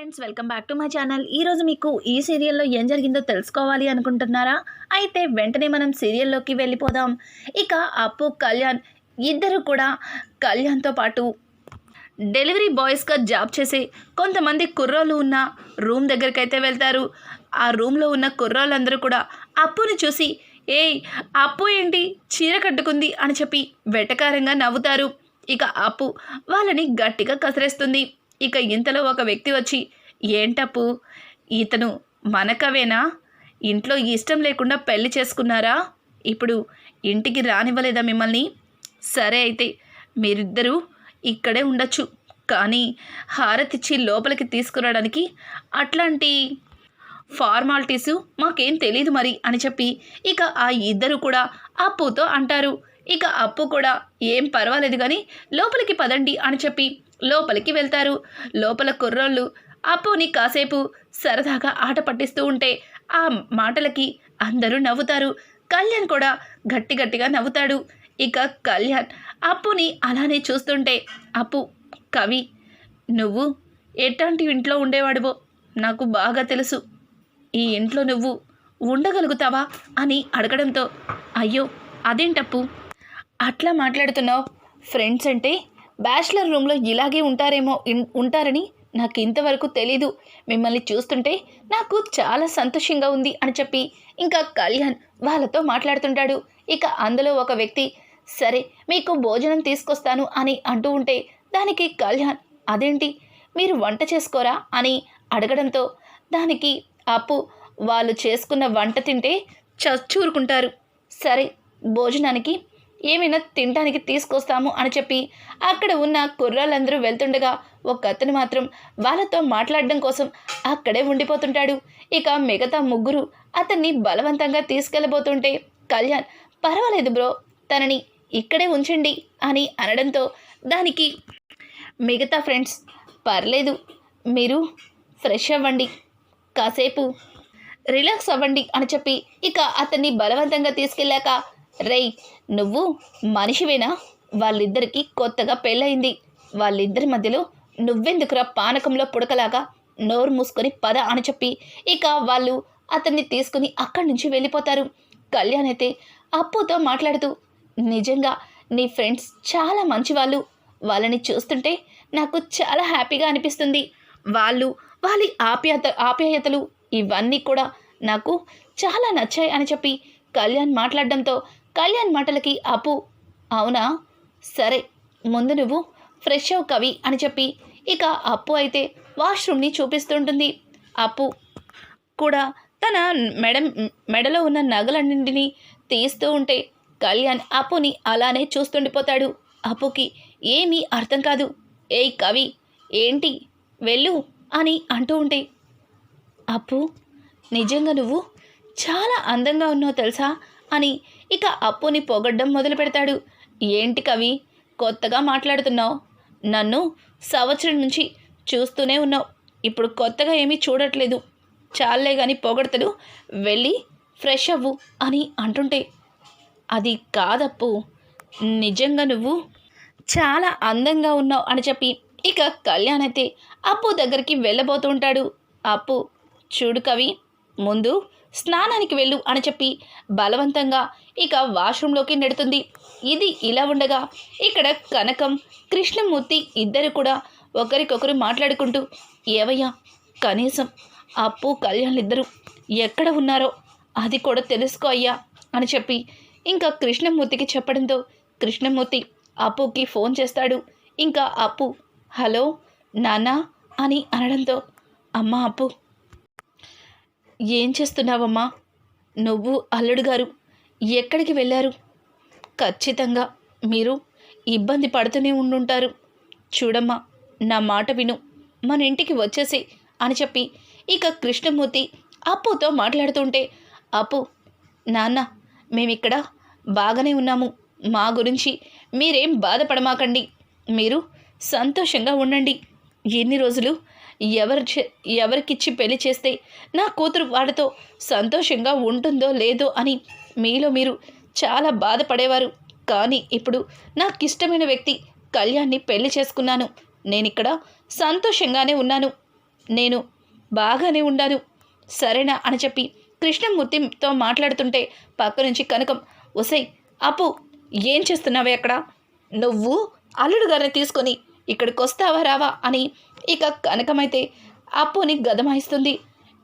Friends welcome back to my channel ఈరోజు మీకు ఈ సీరియల్లో ఏం జరిగిందో తెలుసుకోవాలి అనుకుంటున్నారా? అయితే వెంటనే మనం సీరియల్లోకి వెళ్ళిపోదాం. ఇక అప్పు కళ్యాణ్ ఇద్దరు కూడా కళ్యాణ్తో పాటు డెలివరీ బాయ్స్గా జాబ్ చేసి కొంతమంది కుర్రోళ్ళు ఉన్న రూమ్ దగ్గరికి అయితే వెళ్తారు. ఆ రూమ్లో ఉన్న కుర్రోళ్ళందరూ కూడా అప్పుని చూసి ఏయ్ అప్పు ఏంటి? చీర కట్టుకుంది అని చెప్పి వెటకారంగా నవ్వుతారు. ఇక అప్పు వాళ్ళని గట్టిగా కసిరేస్తుంది. ఇక ఇంతలో ఒక వ్యక్తి వచ్చి ఏంటప్పు? ఇతను మనకవేనా? ఇంట్లో ఇష్టం లేకుండా పెళ్ళి చేసుకున్నారా? ఇప్పుడు ఇంటికి రానివ్వలేదా మిమ్మల్ని? సరే అయితే మీరిద్దరూ ఇక్కడే ఉండొచ్చు. కానీ హారతిచ్చి లోపలికి తీసుకురావడానికి అట్లాంటి ఫార్మాలిటీసు మాకేం తెలియదు మరి అని చెప్పి ఇక ఆ ఇద్దరు కూడా అప్పుతో అంటారు. ఇక అప్పు కూడా ఏం పర్వాలేదు కానీ లోపలికి పదండి అని చెప్పి లోపలికి వెళ్తారు. లోపల కుర్రోళ్ళు అప్పుని కాసేపు సరదాగా ఆట పట్టిస్తూ ఉంటే ఆ మాటలకి అందరూ నవ్వుతారు. కళ్యాణ్ కూడా గట్టి గట్టిగా నవ్వుతాడు. ఇక కళ్యాణ్ అప్పుని అలానే చూస్తుంటే అప్పు కవి నువ్వు ఎట్లాంటి ఇంట్లో ఉండేవాడివో నాకు బాగా తెలుసు. ఈ ఇంట్లో నువ్వు ఉండగలుగుతావా? అని అడగడంతో అయ్యో అదేంటప్పు? అట్లా మాట్లాడుతున్నావు. ఫ్రెండ్స్ అంటే బ్యాచిలర్ రూమ్లో ఇలాగే ఉంటారేమో ఉంటారని నాకు ఇంతవరకు తెలీదు. మిమ్మల్ని చూస్తుంటే నాకు చాలా సంతోషంగా ఉంది అని చెప్పి ఇంకా కళ్యాణ్ వాళ్ళతో మాట్లాడుతుంటాడు. ఇక అందులో ఒక వ్యక్తి సరే మీకు భోజనం తీసుకొస్తాను అని అంటూ ఉంటే దానికి కళ్యాణ్ అదేంటి? మీరు వంట చేసుకోరా? అని అడగడంతో దానికి అప్పు వాళ్ళు చేసుకున్న వంట తింటే చచ్చూరుకుంటారు. సరే భోజనానికి ఏమైనా తినడానికి తీసుకొస్తాము అని చెప్పి అక్కడ ఉన్న కుర్రాళ్ళందరూ వెళ్తుండగా ఒక అతను మాత్రం వాళ్ళతో మాట్లాడడం కోసం అక్కడే ఉండిపోతుంటాడు. ఇక మిగతా ముగ్గురు అతన్ని బలవంతంగా తీసుకెళ్ళబోతుంటే కళ్యాణ్ పర్వాలేదు బ్రో తనని ఇక్కడే ఉంచండి అని అనడంతో దానికి మిగతా ఫ్రెండ్స్ పర్లేదు మీరు ఫ్రెష్ అవ్వండి కాసేపు రిలాక్స్ అవ్వండి అని చెప్పి ఇక అతన్ని బలవంతంగా తీసుకెళ్ళాక రేయ్ నువ్వు మనిషివేనా? వాళ్ళిద్దరికీ కొత్తగా పెళ్ళయింది. వాళ్ళిద్దరి మధ్యలో నువ్వెందుకురా పానకంలో పుడకలాగా నోరు మూసుకొని పద అని చెప్పి. ఇక వాళ్ళు అతన్ని తీసుకుని అక్కడి నుంచి వెళ్ళిపోతారు. కళ్యాణ్ అయితే అప్పుతో మాట్లాడుతూ నిజంగా నీ ఫ్రెండ్స్ చాలా మంచి వాళ్ళు వాళ్ళని చూస్తుంటే నాకు చాలా హ్యాపీగా అనిపిస్తుంది. వాళ్ళు వాళ్ళ ఆప్యాయత ఆప్యాయతలు ఇవన్నీ కూడా నాకు చాలా నచ్చాయి అని చెప్పి కళ్యాణ్ మాట్లాడడంతో కళ్యాణ్ మాటలకి అప్పు. అవునా? సరే ముందు నువ్వు ఫ్రెష్ అవు కవి అని చెప్పి. ఇక అప్పు అయితే వాష్రూమ్ని చూపిస్తుంటుంది. అప్పు కూడా తన మెడ మెడలో ఉన్న నగలన్నింటినీ తీస్తూ ఉంటే కళ్యాణ్ అప్పుని అలానే చూస్తుండిపోతాడు. అప్పుకి ఏమీ అర్థం కాదు. ఏయ్ కవి ఏంటి? వెళ్ళు అని అంటూ ఉంటే. అప్పు నిజంగా నువ్వు చాలా అందంగా ఉన్నావు తెలుసా? అని ఇక అప్పుని పొగడ్డం మొదలు పెడతాడు. ఏంటి కవి? కొత్తగా మాట్లాడుతున్నావు. నన్ను సంవత్సరం నుంచి చూస్తూనే ఉన్నావు. ఇప్పుడు కొత్తగా ఏమీ చూడట్లేదు. చాలే కానీ పొగడతలు వెళ్ళి ఫ్రెష్ అవ్వు అని అంటుంటే అది కాదప్పు. నిజంగా నువ్వు చాలా అందంగా ఉన్నావు అని చెప్పి ఇక కళ్యాణ్ అయితే అప్పు దగ్గరికి వెళ్ళబోతూ ఉంటాడు. అప్పు చూడు కవి ముందు స్నానానికి వెళ్ళు అని చెప్పి బలవంతంగా ఇక వాష్రూంలోకి నెడుతుంది. ఇది ఇలా ఉండగా ఇక్కడ కనకం కృష్ణమూర్తి ఇద్దరు కూడా ఒకరికొకరు మాట్లాడుకుంటూ ఏవయ్యా కనీసం అప్పు కళ్యాణ్ ఇద్దరు ఎక్కడ ఉన్నారో అది కూడా తెలుసుకో అయ్యా అని చెప్పి ఇంకా కృష్ణమూర్తికి చెప్పడంతో కృష్ణమూర్తి అప్పుకి ఫోన్ చేస్తాడు. ఇంకా అప్పు హలో నాన్నా అని అనడంతో అమ్మ అప్పు ఏం చేస్తున్నావమ్మా? నువ్వు అల్లుడు గారు ఎక్కడికి వెళ్ళారు? ఖచ్చితంగా మీరు ఇబ్బంది పడుతూనే ఉండుంటారు. చూడమ్మా నా మాట విను. మన ఇంటికి వచ్చేసి అని చెప్పి ఇక కృష్ణమూర్తి అప్పుతో మాట్లాడుతుంటే అప్పు నాన్న మేమిక్కడ బాగానే ఉన్నాము. మా గురించి మీరేం బాధపడమాకండి. మీరు సంతోషంగా ఉండండి. ఎన్ని రోజులు ఎవరు చే- ఎవరికిచ్చి పెళ్ళి చేస్తే నా కూతురు వాడితో సంతోషంగా ఉంటుందో లేదో అని మీలో మీరు చాలా బాధపడేవారు. కానీ ఇప్పుడు నాకు ఇష్టమైన వ్యక్తి కళ్యాణ్ని పెళ్ళి చేసుకున్నాను. నేనిక్కడ సంతోషంగానే ఉన్నాను. నేను బాగానే ఉండాను. సరేనా అని చెప్పి కృష్ణమూర్తితో మాట్లాడుతుంటే పక్క నుంచి కనకం ఒసై అప్పు ఏం చేస్తున్నావే అక్కడ? నువ్వు అల్లుడు గారిని తీసుకొని ఇక్కడికి వస్తావా రావా? అని ఇక కనకమైతే అప్పుని గదమాయిస్తుంది.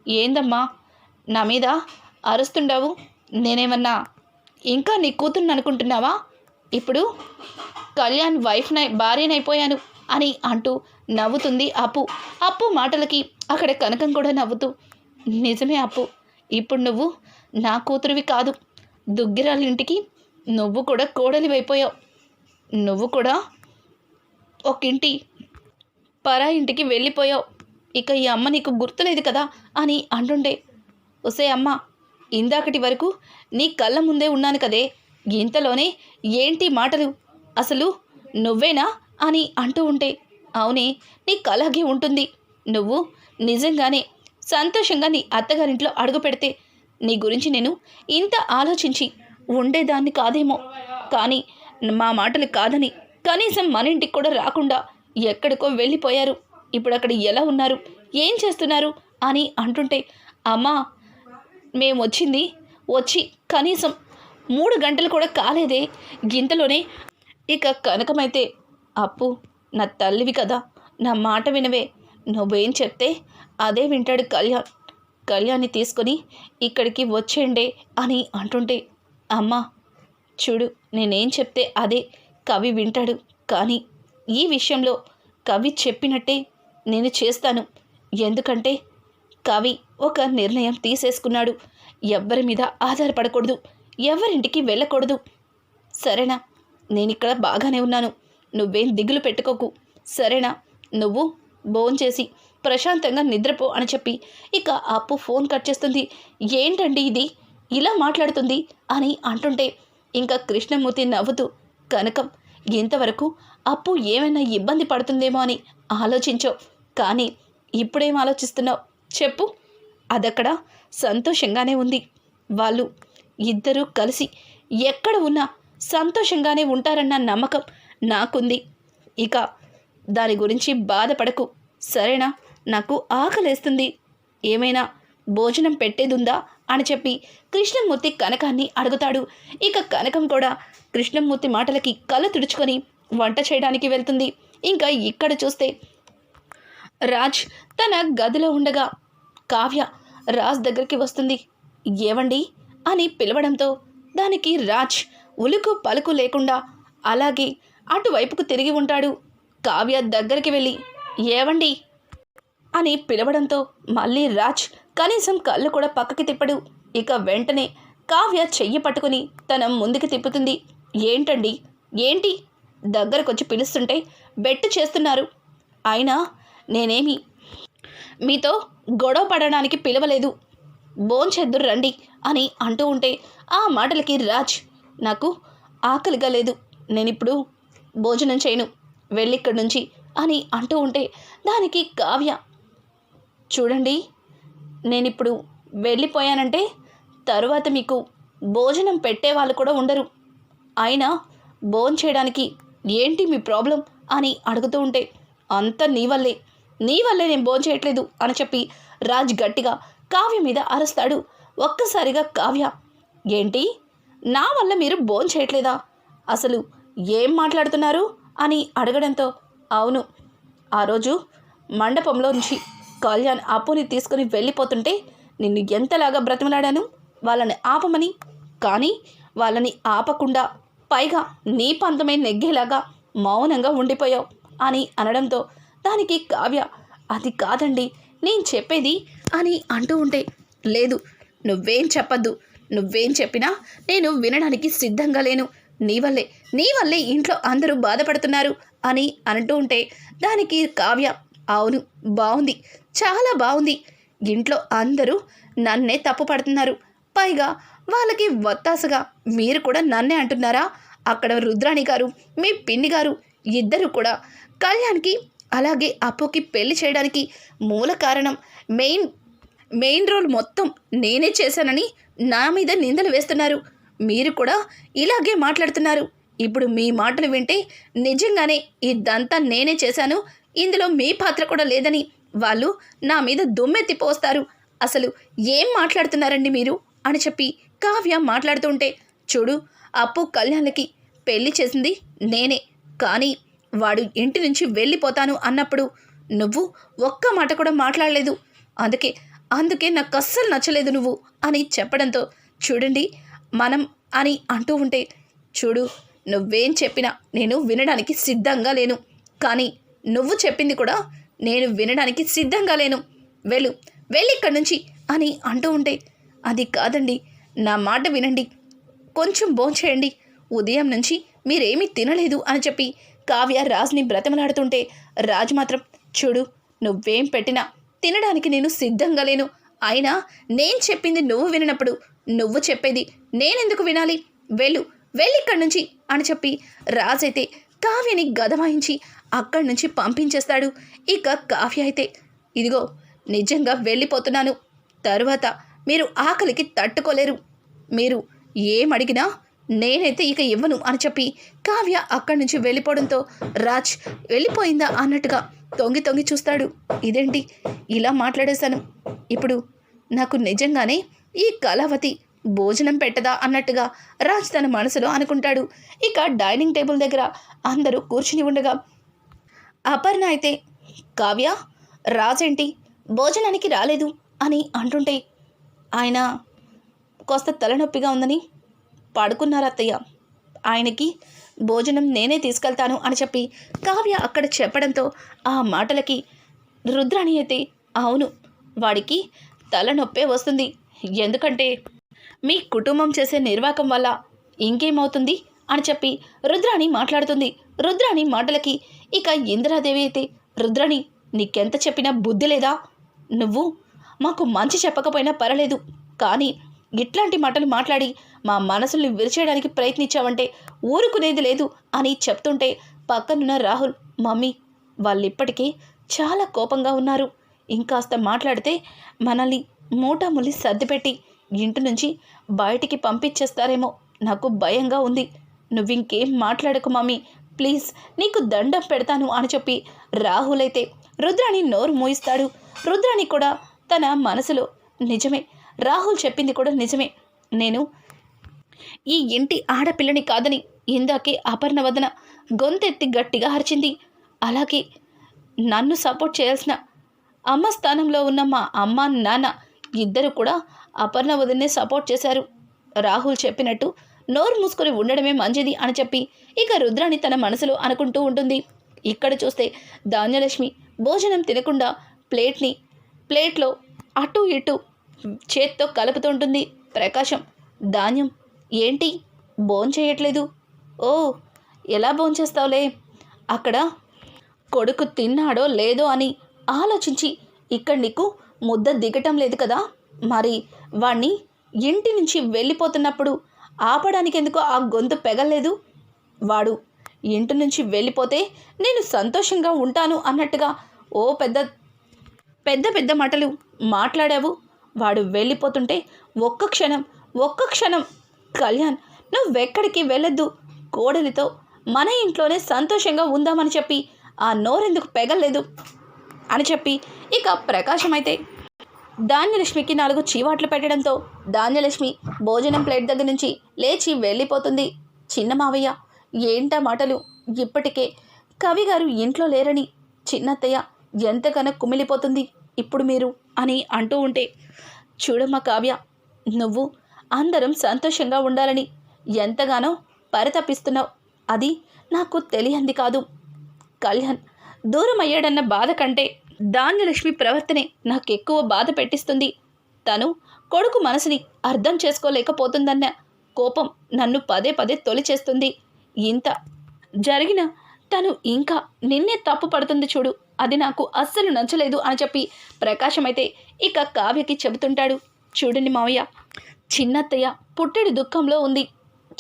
ఏందమ్మా? నా మీద అరుస్తుండావు? నేనేమన్నా ఇంకా నీ కూతుర్ని అనుకుంటున్నావా? ఇప్పుడు కళ్యాణ్ వైఫ్నై భార్యనైపోయాను అని అంటూ నవ్వుతుంది అప్పు. అప్పు మాటలకి అక్కడ కనకం కూడా నవ్వుతూ నిజమే అప్పు ఇప్పుడు నువ్వు నా కూతురివి కాదు. దుగ్గిరాలింటికి నువ్వు కూడా కోడలివైపోయావు. నువ్వు కూడా ఒక ఇంటి పరా ఇంటికి వెళ్ళిపోయావు. ఇక ఈ అమ్మ నీకు గుర్తులేదు కదా అని అంటుండే. ఒసే అమ్మ ఇందాకటి వరకు నీ కళ్ళ ముందే ఉన్నాను కదే. ఇంతలోనే ఏంటి మాటలు? అసలు నువ్వేనా అని అంటూ ఉంటే అవునే నీకు అలాగే ఉంటుంది. నువ్వు నిజంగానే సంతోషంగా నీ అత్తగారింట్లో అడుగు పెడితే నీ గురించి నేను ఇంత ఆలోచించి ఉండేదాన్ని కాదేమో. కానీ మా మాటలు కాదని కనీసం మన ఇంటికి కూడా రాకుండా ఎక్కడికో వెళ్ళిపోయారు. ఇప్పుడు అక్కడ ఎలా ఉన్నారు? ఏం చేస్తున్నారు? అని అంటుంటే అమ్మా మేము వచ్చింది వచ్చి కనీసం మూడు గంటలు కూడా కాలేదే. గింతలోనే ఇక కనకమైతే అప్పు నా తల్లివి కదా నా మాట వినవే. నువ్వేం చెప్తే అదే వింటాడు కళ్యాణ్. కళ్యాణ్ని తీసుకొని ఇక్కడికి వచ్చేయండే అని అంటుంటే అమ్మా చూడు నేనేం చెప్తే అదే కవి వింటాడు. కానీ ఈ విషయంలో కవి చెప్పినట్టే నేను చేస్తాను. ఎందుకంటే కవి ఒక నిర్ణయం తీసేసుకున్నాడు. ఎవ్వరి మీద ఆధారపడకూడదు. ఎవరింటికి వెళ్ళకూడదు. సరేనా నేను ఇక్కడ బాగానే ఉన్నాను. నువ్వేం దిగులు పెట్టుకోకు. సరేనా నువ్వు భోంచేసి ప్రశాంతంగా నిద్రపో అని చెప్పి ఇక అప్పు ఫోన్ కట్ చేస్తుంది. ఏంటండి ఇది? ఇలా మాట్లాడుతుంది అని అంటుంటే ఇంకా కృష్ణమూర్తి నవ్వుతూ కనకం ఇంతవరకు అప్పు ఏమైనా ఇబ్బంది పడుతుందేమో అని ఆలోచించో. కానీ ఇప్పుడేం ఆలోచిస్తున్నావు? చెప్పు. అదక్కడ సంతోషంగానే ఉంది. వాళ్ళు ఇద్దరూ కలిసి ఎక్కడ ఉన్నా సంతోషంగానే ఉంటారన్న నమ్మకం నాకుంది. ఇక దాని గురించి బాధపడకు. సరేనా? నాకు ఆకలేస్తుంది. ఏమైనా భోజనం పెట్టేదుందా? అని చెప్పి కృష్ణమూర్తి కనకాన్ని అడుగుతాడు. ఇక కనకం కూడా కృష్ణమూర్తి మాటలకి కళ్ళు తుడుచుకొని వంట చేయడానికి వెళ్తుంది. ఇంకా ఇక్కడ చూస్తే రాజ్ తన గదిలో ఉండగా కావ్య రాజ్ దగ్గరికి వస్తుంది. ఏవండి? అని పిలవడంతో దానికి రాజ్ ఉలుకు పలుకు లేకుండా అలాగే అటువైపుకు తిరిగి ఉంటాడు. కావ్య దగ్గరికి వెళ్ళి ఏవండి? అని పిలవడంతో మళ్ళీ రాజ్ కనీసం కళ్ళు కూడా పక్కకి తిప్పడు. ఇక వెంటనే కావ్య చెయ్యి పట్టుకుని తన ముందుకు తిప్పుతుంది. ఏంటండి? ఏంటి? దగ్గరకొచ్చి పిలుస్తుంటే బెట్టు చేస్తున్నారు. అయినా నేనేమి? మీతో గొడవ పడడానికి పిలవలేదు. భోంచెద్దురు రండి అని అంటూ ఉంటే ఆ మాటలకి రాజ్ నాకు ఆకలిగా లేదు. నేనిప్పుడు భోజనం చేయను వెళ్ళిక్కడి నుంచి అని అంటూ ఉంటే దానికి కావ్య చూడండి నేనిప్పుడు వెళ్ళిపోయానంటే తరువాత మీకు భోజనం పెట్టే వాళ్ళు కూడా ఉండరు. అయినా భోజనం చేయడానికి ఏంటి మీ ప్రాబ్లం అని అడుగుతూ ఉంటే అంతా నీ వల్లే. నీ వల్లే నేను భోంచేయట్లేదు అని చెప్పి రాజ్ గట్టిగా కావ్య మీద అరుస్తాడు. ఒక్కసారిగా కావ్య ఏంటి? నా వల్ల మీరు భోంచేయట్లేదా అసలు ఏం మాట్లాడుతున్నారు? అని అడగడంతో అవును. ఆ రోజు మండపంలో నుంచి కళ్యాణ్ అప్పుని తీసుకుని వెళ్ళిపోతుంటే నిన్ను ఎంతలాగా బ్రతిమలాడాను? వాళ్ళని ఆపమని? కానీ వాళ్ళని ఆపకుండా పైగా నీ పంతమే నెగ్గేలాగా మౌనంగా ఉండిపోయావు అని అనడంతో దానికి కావ్య అది కాదండి నేను చెప్పేది అని అంటూ ఉంటే లేదు నువ్వేం చెప్పద్దు నువ్వేం చెప్పినా నేను వినడానికి సిద్ధంగా లేను. నీ వల్లే నీ వల్లే ఇంట్లో అందరూ బాధపడుతున్నారు అని అంటూ ఉంటే దానికి కావ్య అవును బాగుంది చాలా బాగుంది ఇంట్లో అందరూ నన్నే తప్పు పడుతున్నారు పైగా వాళ్ళకి వత్తాసగా. మీరు కూడా నన్నే అంటున్నారా? అక్కడ రుద్రాణి గారు మీ పిన్ని గారు ఇద్దరు కూడా కళ్యాణ్కి అలాగే అప్పుకి పెళ్ళి చేయడానికి మూల కారణం మెయిన్ మెయిన్ రోల్ మొత్తం నేనే చేశానని నా మీద నిందలు వేస్తున్నారు. మీరు కూడా ఇలాగే మాట్లాడుతున్నారు. ఇప్పుడు మీ మాటలు వింటే నిజంగానే ఇదంతా నేనే చేశాను. ఇందులో మీ పాత్ర కూడా లేదని వాళ్ళు నా మీద దుమ్మెత్తి పోస్తారు అసలు ఏం మాట్లాడుతున్నారండి మీరు? అని చెప్పి కావ్య మాట్లాడుతుంటే చూడు అప్పు కళ్యాణ్కి పెళ్ళి చేసింది నేనే. కానీ వాడు ఇంటి నుంచి వెళ్ళిపోతాను అన్నప్పుడు నువ్వు ఒక్క మాట కూడా మాట్లాడలేదు. అందుకే అందుకే నాకు అస్సలు నచ్చలేదు నువ్వు అని చెప్పడంతో చూడండి మనం అని అంటూ ఉంటే చూడు నువ్వేం చెప్పినా నేను వినడానికి సిద్ధంగా లేను. కానీ నువ్వు చెప్పింది కూడా నేను వినడానికి సిద్ధంగా లేను. వెళ్ళు వెళ్ళి ఇక్కడి నుంచి అని అంటూ ఉంటే అది కాదండి. నా మాట వినండి. కొంచెం భోంచేయండి. ఉదయం నుంచి మీరేమీ తినలేదు అని చెప్పి కావ్య రాజ్ని బ్రతమలాడుతుంటే రాజు మాత్రం చూడు నువ్వేం పెట్టినా తినడానికి నేను సిద్ధంగా లేను. అయినా నేను చెప్పింది నువ్వు విననప్పుడు నువ్వు చెప్పేది నేనెందుకు వినాలి? వెళ్ళు వెళ్ళి ఇక్కడి నుంచి అని చెప్పి రాజైతే కావ్యని గదమాయించి అక్కడి నుంచి పంపించేస్తాడు. ఇక కావ్య అయితే ఇదిగో నిజంగా వెళ్ళిపోతున్నాను. తరువాత మీరు ఆకలికి తట్టుకోలేరు. మీరు ఏం అడిగినా నేనైతే ఇక ఇవ్వను అని చెప్పి కావ్య అక్కడి నుంచి వెళ్ళిపోవడంతో రాజ్ వెళ్ళిపోయిందా అన్నట్టుగా తొంగి తొంగి చూస్తాడు. ఇదేంటి? ఇలా మాట్లాడేశాను. ఇప్పుడు నాకు నిజంగానే ఈ కళావతి భోజనం పెట్టదా అన్నట్టుగా రాజ్ తన మనసులో అనుకుంటాడు. ఇక డైనింగ్ టేబుల్ దగ్గర అందరూ కూర్చుని ఉండగా అపర్ణ అయితే కావ్య రాజేంటి భోజనానికి రాలేదు అని అంటుంటే ఆయన కాస్త తలనొప్పిగా ఉందని పాడుకున్నారు అత్తయ్య ఆయనకి భోజనం నేనే తీసుకెళ్తాను అని చెప్పి కావ్య అక్కడ చెప్పడంతో ఆ మాటలకి రుద్రాణి అయితే అవును వాడికి తలనొప్పే వస్తుంది. ఎందుకంటే మీ కుటుంబం చేసే నిర్వాకం వల్ల ఇంకేమవుతుంది? అని చెప్పి రుద్రాణి మాట్లాడుతుంది. రుద్రాణి మాటలకి ఇక ఇందిరాదేవి అయితే రుద్రాణి నీకెంత చెప్పినా బుద్ధి లేదా? నువ్వు మాకు మంచి చెప్పకపోయినా పర్వాలేదు. కానీ ఇట్లాంటి మాటలు మాట్లాడి మా మనసుల్ని విరిచేయడానికి ప్రయత్నించావంటే ఊరుకునేది లేదు అని చెప్తుంటే పక్కనున్న రాహుల్ మమ్మీ వాళ్ళు ఇప్పటికీ చాలా కోపంగా ఉన్నారు. ఇంకాస్త మాట్లాడితే మనల్ని మూటాములి సర్దిపెట్టి ఇంటి నుంచి బయటికి పంపించేస్తారేమో. నాకు భయంగా ఉంది. నువ్వింకేం మాట్లాడకు మమ్మీ. ప్లీజ్ నీకు దండం పెడతాను అని చెప్పి రాహుల్ అయితే రుద్రాని నోరు మూయిస్తాడు. రుద్రాని కూడా తన మనసులో నిజమే రాహుల్ చెప్పింది కూడా నిజమే. నేను ఈ ఇంటి ఆడపిల్లని కాదని ఇందాకే అపర్ణ వదన గొంతెత్తి గట్టిగా అరిచింది. అలాగే నన్ను సపోర్ట్ చేయాల్సిన అమ్మ స్థానంలో ఉన్న మా అమ్మ నాన్న ఇద్దరు కూడా అపర్ణ వదినే సపోర్ట్ చేశారు. రాహుల్ చెప్పినట్టు నోరు మూసుకొని ఉండడమే మంచిది అని చెప్పి ఇక రుద్రాణి తన మనసులో అనుకుంటూ ఉంటుంది. ఇక్కడ చూస్తే ధాన్యలక్ష్మి భోజనం తినకుండా ప్లేట్ని ప్లేట్లో అటు ఇటు చేత్తో కలుపుతుంటుంది ప్రకాశం. ధాన్యం ఏంటి? భోంచేయట్లేదు ఓ ఎలా భోంచేస్తావులే అక్కడ కొడుకు తిన్నాడో లేదో అని ఆలోచించి ఇక్కడ నీకు ముద్ద దిగటం లేదు కదా? మరి వాణ్ణి ఇంటి నుంచి వెళ్ళిపోతున్నప్పుడు ఆపడానికి ఎందుకో ఆ గొంతు పెగలేదు వాడు ఇంటి నుంచి వెళ్ళిపోతే నేను సంతోషంగా ఉంటాను అన్నట్టుగా ఓ పెద్ద పెద్ద పెద్ద మాటలు మాట్లాడావు. వాడు వెళ్ళిపోతుంటే ఒక్క క్షణం ఒక్క క్షణం. కళ్యాణ్ నువ్వెక్కడికి వెళ్ళొద్దు. కోడలితో మన ఇంట్లోనే సంతోషంగా ఉందామని చెప్పి ఆ నోరెందుకు పెగలేదు అని చెప్పి ఇక ప్రకాశమైతే ధాన్యలక్ష్మికి నాలుగు చీవాట్లు పెట్టడంతో ధాన్యలక్ష్మి భోజనం ప్లేట్ దగ్గర నుంచి లేచి వెళ్ళిపోతుంది. చిన్న మావయ్య ఏంటా మాటలు? ఇప్పటికే కవి గారు ఇంట్లో లేరని చిన్నత్తయ్య ఎంతగానో కుమిలిపోతుంది ఇప్పుడు మీరు? అని అంటూ ఉంటే చూడమ్మా కావ్య నువ్వు అందరం సంతోషంగా ఉండాలని ఎంతగానో పరితపిస్తున్నావు. అది నాకు తెలియంది కాదు. కళ్యాణ్ దూరం అయ్యాడన్న బాధ కంటే ధాన్యలక్ష్మి ప్రవర్తనే నాకు ఎక్కువ బాధ పెట్టిస్తుంది. తను కొడుకు మనసుని అర్థం చేసుకోలేకపోతుందన్న కోపం నన్ను పదే పదే తొలిచేస్తుంది. ఇంత జరిగిన తను ఇంకా నిన్నే తప్పు పడుతుంది చూడు. అది నాకు అస్సలు నచ్చలేదు అని చెప్పి ప్రకాశం అయితే ఇక కావ్యకి చెబుతుంటాడు. చూడండి మావయ్య చిన్నత్తయ్య పుట్టెడి దుఃఖంలో ఉంది.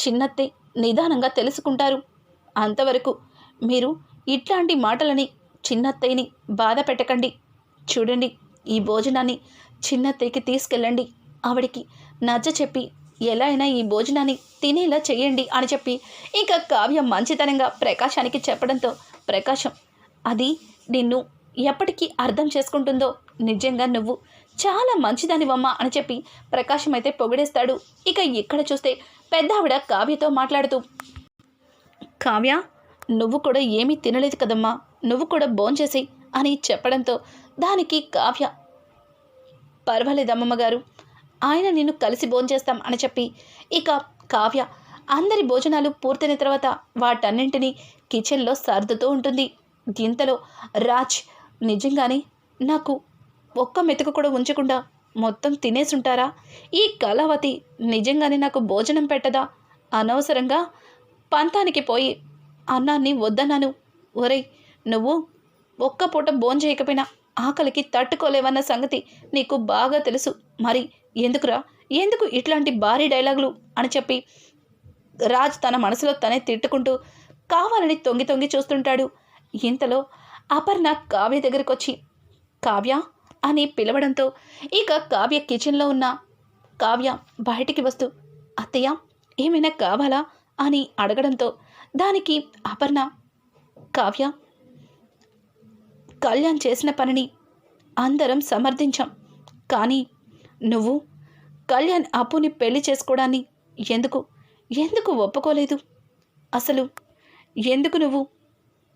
చిన్నత్తే నిదానంగా తెలుసుకుంటారు. అంతవరకు మీరు ఇట్లాంటి మాటలని చిన్నత్తయ్యని బాధ పెట్టకండి. చూడండి ఈ భోజనాన్ని చిన్నత్తయ్యకి తీసుకెళ్ళండి. ఆవిడికి నచ్చ చెప్పి ఎలా అయినా ఈ భోజనాన్ని తినేలా చేయండి అని చెప్పి ఇక కావ్య మంచితనంగా ప్రకాశానికి చెప్పడంతో ప్రకాశం అది నిన్ను ఎప్పటికీ అర్థం చేసుకుంటుందో? నిజంగా నువ్వు చాలా మంచిదానివమ్మా అని చెప్పి ప్రకాశం అయితే పొగిడేస్తాడు. ఇక ఇక్కడ చూస్తే పెద్ద ఆవిడ కావ్యతో మాట్లాడుతూ కావ్య నువ్వు కూడా ఏమీ తినలేదు కదమ్మా. నువ్వు కూడా భోంచేసి అని చెప్పడంతో దానికి కావ్య పర్వాలేదమ్మమ్మ గారు. ఆయన నిన్ను కలిసి భోంచేస్తాం అని చెప్పి. ఇక కావ్య అందరి భోజనాలు పూర్తయిన తర్వాత వాటన్నింటినీ కిచెన్లో సర్దుతూ ఉంటుంది. దీంతలో రాజ్ నిజంగానే నాకు ఒక్క మెతుకు కూడా ఉంచకుండా మొత్తం తినేసుంటారా? ఈ కళావతి నిజంగానే నాకు భోజనం పెట్టదా? అనవసరంగా పంతానికి పోయి అన్నాన్ని వద్దన్నాను. ఒరే నువ్వు ఒక్క పూట భోంచేయకపోయినా ఆకలికి తట్టుకోలేవన్న సంగతి నీకు బాగా తెలుసు. మరి ఎందుకురా? ఎందుకు ఇట్లాంటి భారీ డైలాగులు? అని చెప్పి రాజ్ తన మనసులో తనే తిట్టుకుంటూ కావాలని తొంగి తొంగి చూస్తుంటాడు. ఇంతలో అపర్ణ కావ్య దగ్గరికి వచ్చి కావ్య అని పిలవడంతో ఇక కావ్య కిచెన్లో ఉన్న కావ్య బయటికి వస్తూ అత్తయ్య ఏమైనా కావాలా? అని అడగడంతో దానికి అపర్ణ కావ్య కళ్యాణ్ చేసిన పనిని అందరం సమర్థించాం. కానీ నువ్వు? కళ్యాణ్ అప్పుని పెళ్ళి చేసుకోవడాన్ని ఎందుకు? ఎందుకు ఒప్పుకోలేదు? అసలు ఎందుకు నువ్వు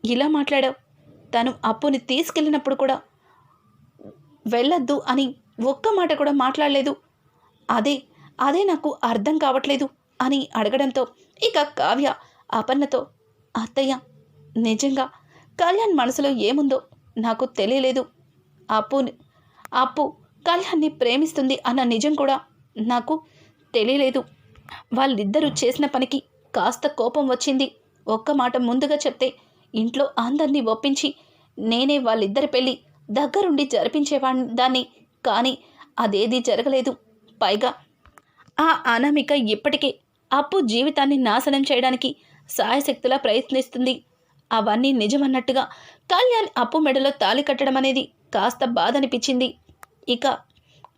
ఇలా మాట్లాడావు? తను అప్పుని తీసుకెళ్ళినప్పుడు కూడా వెళ్ళొద్దు అని ఒక్క మాట కూడా మాట్లాడలేదు. అదే అదే నాకు అర్థం కావట్లేదు అని అడగడంతో ఇక కావ్య అపర్ణతో అత్తయ్య నిజంగా కళ్యాణ్ మనసులో ఏముందో నాకు తెలియలేదు. అప్పు అప్పు కళ్యాణ్ని ప్రేమిస్తుంది అన్న నిజం కూడా నాకు తెలియలేదు. వాళ్ళిద్దరూ చేసిన పనికి కాస్త కోపం వచ్చింది. ఒక్క మాట ముందుగా చెప్తే ఇంట్లో అందరినీ ఒప్పించి నేనే వాళ్ళిద్దరి పెళ్ళి దగ్గరుండి జరిపించేవా దాన్ని కానీ అదేది జరగలేదు. పైగా ఆ అనామిక ఇప్పటికే అప్పు జీవితాన్ని నాశనం చేయడానికి సాయశక్తులా ప్రయత్నిస్తుంది. అవన్నీ నిజమన్నట్టుగా కళ్యాణ్ అప్పు మెడలో తాళి కట్టడం అనేది కాస్త బాధనిపించింది. ఇక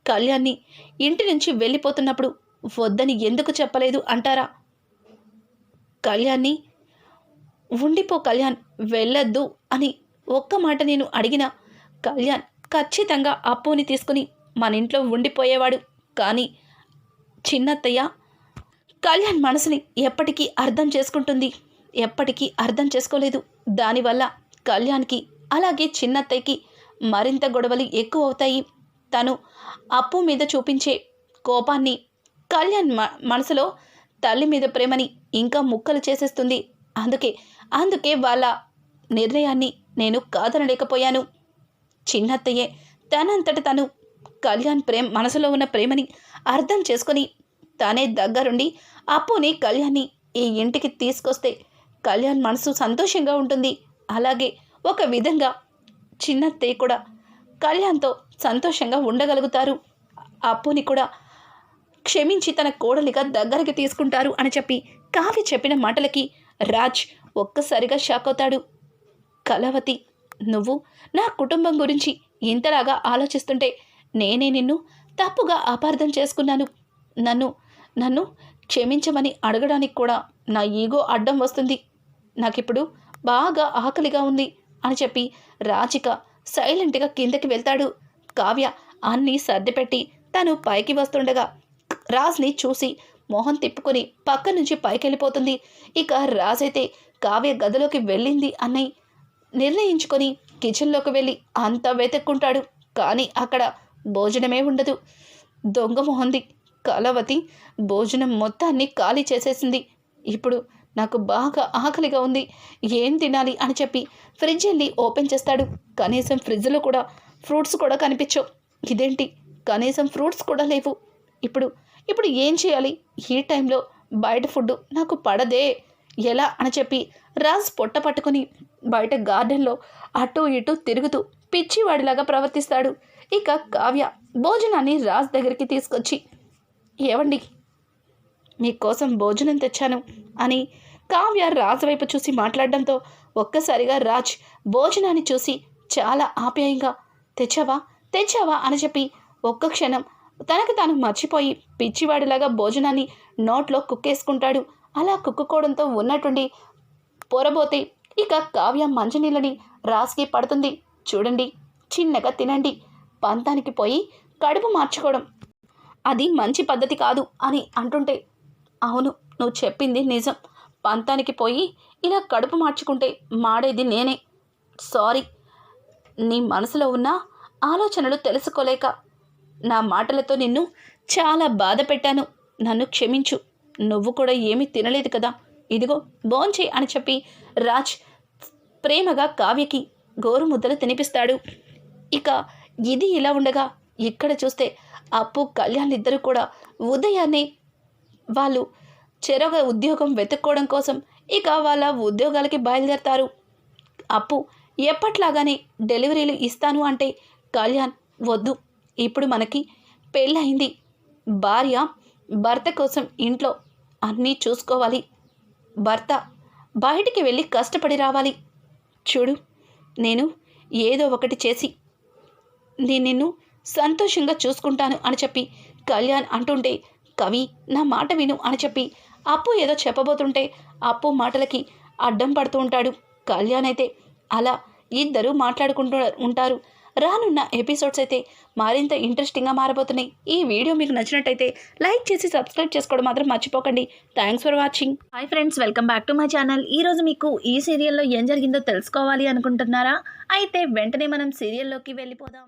కళ్యాణ్ని ఇంటి నుంచి వెళ్ళిపోతున్నప్పుడు వద్దని ఎందుకు చెప్పలేదు అంటారా? కళ్యాణ్ని ఉండిపో కళ్యాణ్ వెళ్ళొద్దు అని ఒక్క మాట నేను అడిగిన కళ్యాణ్ ఖచ్చితంగా అప్పుని తీసుకుని మన ఇంట్లో ఉండిపోయేవాడు. కానీ చిన్నత్తయ్య కళ్యాణ్ మనసుని ఎప్పటికీ అర్థం చేసుకుంటుంది. ఎప్పటికీ అర్థం చేసుకోలేదు. దానివల్ల కళ్యాణ్కి అలాగే చిన్నత్తయ్యకి మరింత గొడవలు ఎక్కువ అవుతాయి. తను అప్పు మీద చూపించే కోపాన్ని కళ్యాణ్ మ మనసులో తల్లి మీద ప్రేమని ఇంకా ముక్కలు చేసేస్తుంది. అందుకే అందుకే వాళ్ళ నిర్ణయాన్ని నేను కాదనలేకపోయాను. చిన్నత్తయ్యే తనంతట తను కళ్యాణ్ ప్రేమ మనసులో ఉన్న ప్రేమని అర్థం చేసుకొని తానే దగ్గరుండి అప్పుని కళ్యాణ్ని ఈ ఇంటికి తీసుకొస్తే కళ్యాణ్ మనసు సంతోషంగా ఉంటుంది. అలాగే ఒక విధంగా చిన్నత్తయ్య కూడా కళ్యాణ్తో సంతోషంగా ఉండగలుగుతారు. అప్పుని కూడా క్షమించి తన కోడలిగా దగ్గరికి తీసుకుంటారు అని చెప్పి కావ్య చెప్పిన మాటలకి రాజ్ ఒక్కసారిగా షాక్ అవుతాడు. కలవతి నువ్వు నా కుటుంబం గురించి ఇంతలాగా ఆలోచిస్తుంటే నేనే నిన్ను తప్పుగా అపార్థం చేసుకున్నాను. నన్ను నన్ను క్షమించమని అడగడానికి కూడా నా ఈగో అడ్డం వస్తుంది. నాకిప్పుడు బాగా ఆకలిగా ఉంది అని చెప్పి రాజిక సైలెంట్గా కిందకి వెళ్తాడు. కావ్య అన్నీ సర్దిపెట్టి తను పైకి వస్తుండగా రాజ్ని చూసి మొహం తిప్పుకొని పక్క నుంచి పైకి వెళ్ళిపోతుంది ఇక అయితే కావ్య గదిలోకి వెళ్ళింది అన్నయ్య. నిర్ణయించుకొని కిచెన్లోకి వెళ్ళి అంతా వెతుక్కుంటాడు. కానీ అక్కడ భోజనమే ఉండదు. దొంగ మొహంది. కలవతి భోజనం మొత్తాన్ని ఖాళీ చేసేసింది. ఇప్పుడు నాకు బాగా ఆకలిగా ఉంది. ఏం తినాలి అని చెప్పి ఫ్రిడ్జ్ వెళ్ళి ఓపెన్ చేస్తాడు. కనీసం ఫ్రిడ్జ్లో కూడా ఫ్రూట్స్ కూడా కనిపించవు. ఇదేంటి? కనీసం ఫ్రూట్స్ కూడా లేవు. ఇప్పుడు ఇప్పుడు ఏం చేయాలి? ఈ టైంలో బయట ఫుడ్ నాకు పడదే. ఎలా అని చెప్పి రాజ్ పొట్ట పట్టుకొని బయట గార్డెన్లో అటు ఇటు తిరుగుతూ పిచ్చివాడిలాగా ప్రవర్తిస్తాడు. ఇక కావ్య భోజనాన్ని రాజ్ దగ్గరికి తీసుకొచ్చి ఏవండి? మీకోసం భోజనం తెచ్చాను అని కావ్య రాజ్ వైపు చూసి మాట్లాడడంతో ఒక్కసారిగా రాజ్ భోజనాన్ని చూసి చాలా ఆప్యాయంగా తెచ్చావా? తెచ్చావా? అని చెప్పి ఒక్క క్షణం తనకు తాను మర్చిపోయి పిచ్చివాడిలాగా భోజనాన్ని నోట్లో కుక్కేసుకుంటాడు. అలా కుక్కుకోవడంతో ఉన్నట్టుండి పొరబోతే ఇక కావ్య మంచినీళ్ళని రాజ్కి పడుతుంది. చూడండి చిన్నగా తినండి. పంతానికి పోయి కడుపు మార్చుకోవడం అది మంచి పద్ధతి కాదు అని అంటుంటే అవును నువ్వు చెప్పింది నిజం. పంతానికి పోయి ఇలా కడుపు మార్చుకుంటే మాడేది నేనే. సారీ నీ మనసులో ఉన్న ఆలోచనలు తెలుసుకోలేక నా మాటలతో నిన్ను చాలా బాధ పెట్టాను. నన్ను క్షమించు. నువ్వు కూడా ఏమీ తినలేదు కదా. ఇదిగో బోంచే అని చెప్పి రాజ్ ప్రేమగా కావ్యకి గోరు ముద్దలు తినిపిస్తాడు. ఇక ఇది ఇలా ఉండగా ఇక్కడ చూస్తే అప్పు కళ్యాణ్ ఇద్దరు కూడా ఉదయాన్నే వాళ్ళు చెరొక ఉద్యోగం వెతుక్కోవడం కోసం ఇక వాళ్ళ ఉద్యోగాలకి బయలుదేరతారు. అప్పు ఎప్పట్లాగానే డెలివరీలు ఇస్తాను అంటే కళ్యాణ్ వద్దు. ఇప్పుడు మనకి పెళ్ళయింది. భార్య భర్త కోసం ఇంట్లో అన్నీ చూసుకోవాలి. భర్త బయటికి వెళ్ళి కష్టపడి రావాలి. చూడు నేను ఏదో ఒకటి చేసి నేను నిన్ను సంతోషంగా చూసుకుంటాను అని చెప్పి కళ్యాణ్ అంటుంటే కవి నా మాట విను అని చెప్పి అప్పు ఏదో చెప్పబోతుంటే అప్పు మాటలకి అడ్డం పడుతూ ఉంటాడు. కళ్యాణ్ అయితే అలా ఇద్దరు మాట్లాడుకుంటూ ఉంటారు. రానున్న ఎపిసోడ్స్ అయితే మరింత ఇంట్రెస్టింగ్గా మారబోతున్నాయి. ఈ వీడియో మీకు నచ్చినట్టయితే లైక్ చేసి సబ్స్క్రైబ్ చేసుకోవడం మాత్రం మర్చిపోకండి. Thanks for watching. Hi friends welcome back to my channel. ఈ రోజు మీకు ఈ సీరియల్లో ఏం జరిగిందో తెలుసుకోవాలి అనుకుంటున్నారా? అయితే వెంటనే మనం సీరియల్లోకి వెళ్ళిపోదాం.